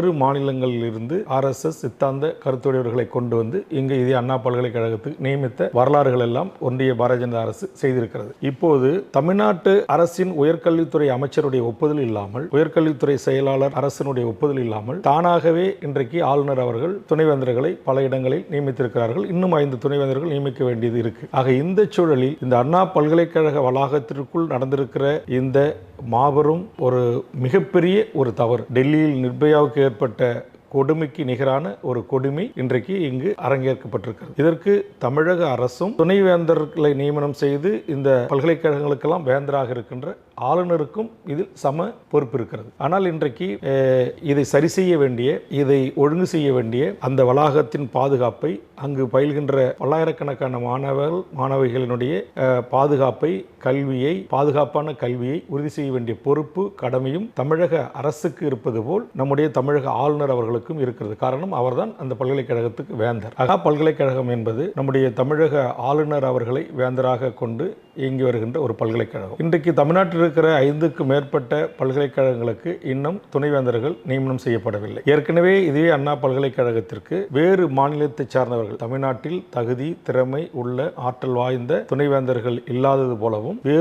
வேறு மாநிலங்களில் இருந்து ஆர்எஸ்எஸ் சித்தாந்த கருத்துடையவர்களை கொண்டு வந்து இங்கு இதே அண்ணா பல்கலைக்கழகத்துக்கு நியமித்த வரலாறுகள் எல்லாம் ஒன்றிய பாரதிய ஜனதா அரசு செய்திருக்கிறது. இப்போது தமிழ்நாட்டு அரசின் உயர்கல்வித்துறை அமைச்சருடைய ஒப்புதல் இல்லாமல் உயர்கல்வித்துறை செயலாளர் அரசினுடைய ஒப்புதல் இல்லாமல் தானாகவே இன்றைக்கு ஆளுநர் அவர்கள் துணைவேந்தர்களை பல இடங்களில் நியமித்திருக்கிறார்கள். இன்னும் ஐந்து துணைவேந்தர்கள் நியமிக்க வேண்டியது இருக்கு. ஆக இந்த சூழலில் இந்த அண்ணா பல்கலைக்கழக வளாகத்திற்குள் நடந்திருக்கிற இந்த மாபெரும் ஒரு மிகப்பெரிய ஒரு தவறு. டெல்லியில் நிர்பயாவுக்கு ஏற்பட்ட கொடுமைக்கு நிகரான ஒரு கொடுமை இன்றைக்கு இங்கு அரங்கேற்கப்பட்டிருக்கிறது. இதற்கு தமிழக அரசும் துணைவேந்தர்களை நியமனம் செய்து இந்த பல்கலைக்கழகங்களுக்கெல்லாம் வேந்தராக இருக்கின்ற ஆளுநருக்கும் இதில் சம பொறுப்பு இருக்கிறது. ஆனால் இன்றைக்கு இதை சரி செய்ய வேண்டிய இதை ஒழுங்கு செய்ய வேண்டிய அந்த வளாகத்தின் பாதுகாப்பை அங்கு பயில்கின்ற பல்லாயிரக்கணக்கான மாணவர்கள் மாணவிகளினுடைய பாதுகாப்பை கல்வியை பாதுகாப்பான கல்வியை உறுதி செய்ய வேண்டிய பொறுப்பு கடமையும் தமிழக அரசுக்கு இருப்பது போல் நம்முடைய தமிழக ஆளுநர் அவர்களுக்கு அவர்களுக்கும் இருக்கிறது. காரணம் அவர்தான் அந்த பல்கலைக்கழகத்துக்கு வேந்தர். அகா பல்கலைக்கழகம் என்பது நம்முடைய தமிழக ஆளுநர் அவர்களை வேந்தராக கொண்டு இயங்கி வருகின்ற ஒரு பல்கலைக்கழகம். இன்றைக்கு தமிழ்நாட்டில் இருக்கிற ஐந்துக்கு மேற்பட்ட பல்கலைக்கழகங்களுக்கு இன்னும் துணைவேந்தர்கள் நியமனம் செய்யப்படவில்லை. ஏற்கனவே இதே அண்ணா பல்கலைக்கழகத்திற்கு வேறு மாநிலத்தை சார்ந்தவர்கள் தமிழ்நாட்டில் தகுதி திறமை உள்ள ஆற்றல் வாய்ந்த துணைவேந்தர்கள் இல்லாதது போலவும் வேறு